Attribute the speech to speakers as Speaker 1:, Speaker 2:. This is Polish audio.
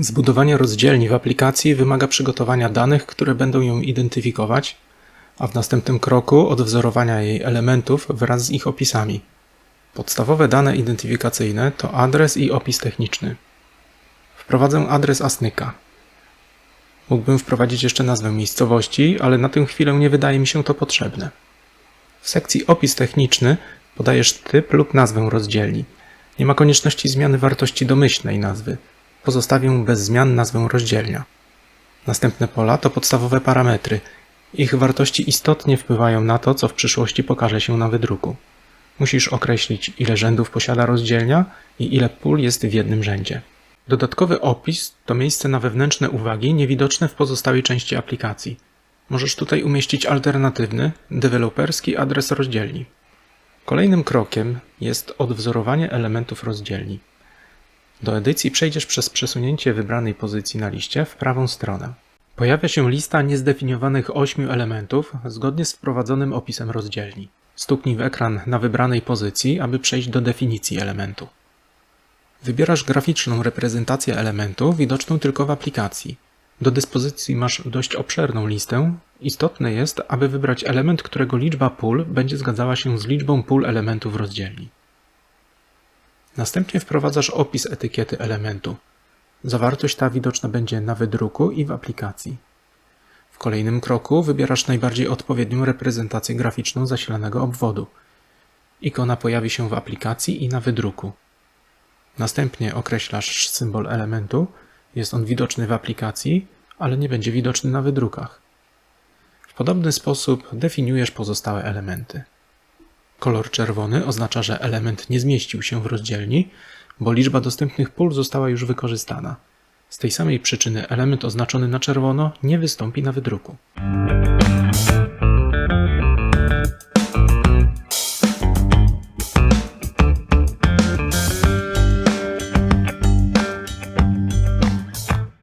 Speaker 1: Zbudowanie rozdzielni w aplikacji wymaga przygotowania danych, które będą ją identyfikować, a w następnym kroku odwzorowania jej elementów wraz z ich opisami. Podstawowe dane identyfikacyjne to adres i opis techniczny. Wprowadzę adres Asnyka. Mógłbym wprowadzić jeszcze nazwę miejscowości, ale na tę chwilę nie wydaje mi się to potrzebne. W sekcji opis techniczny podajesz typ lub nazwę rozdzielni. Nie ma konieczności zmiany wartości domyślnej nazwy. Pozostawię bez zmian nazwę rozdzielnia. Następne pola to podstawowe parametry. Ich wartości istotnie wpływają na to, co w przyszłości pokaże się na wydruku. Musisz określić, ile rzędów posiada rozdzielnia i ile pól jest w jednym rzędzie. Dodatkowy opis to miejsce na wewnętrzne uwagi niewidoczne w pozostałej części aplikacji. Możesz tutaj umieścić alternatywny, deweloperski adres rozdzielni. Kolejnym krokiem jest odwzorowanie elementów rozdzielni. Do edycji przejdziesz przez przesunięcie wybranej pozycji na liście w prawą stronę. Pojawia się lista niezdefiniowanych ośmiu elementów zgodnie z wprowadzonym opisem rozdzielni. Stuknij w ekran na wybranej pozycji, aby przejść do definicji elementu. Wybierasz graficzną reprezentację elementu widoczną tylko w aplikacji. Do dyspozycji masz dość obszerną listę. Istotne jest, aby wybrać element, którego liczba pól będzie zgadzała się z liczbą pól elementów rozdzielni. Następnie wprowadzasz opis etykiety elementu. Zawartość ta widoczna będzie na wydruku i w aplikacji. W kolejnym kroku wybierasz najbardziej odpowiednią reprezentację graficzną zasilanego obwodu. Ikona pojawi się w aplikacji i na wydruku. Następnie określasz symbol elementu. Jest on widoczny w aplikacji, ale nie będzie widoczny na wydrukach. W podobny sposób definiujesz pozostałe elementy. Kolor czerwony oznacza, że element nie zmieścił się w rozdzielni, bo liczba dostępnych pól została już wykorzystana. Z tej samej przyczyny element oznaczony na czerwono nie wystąpi na wydruku.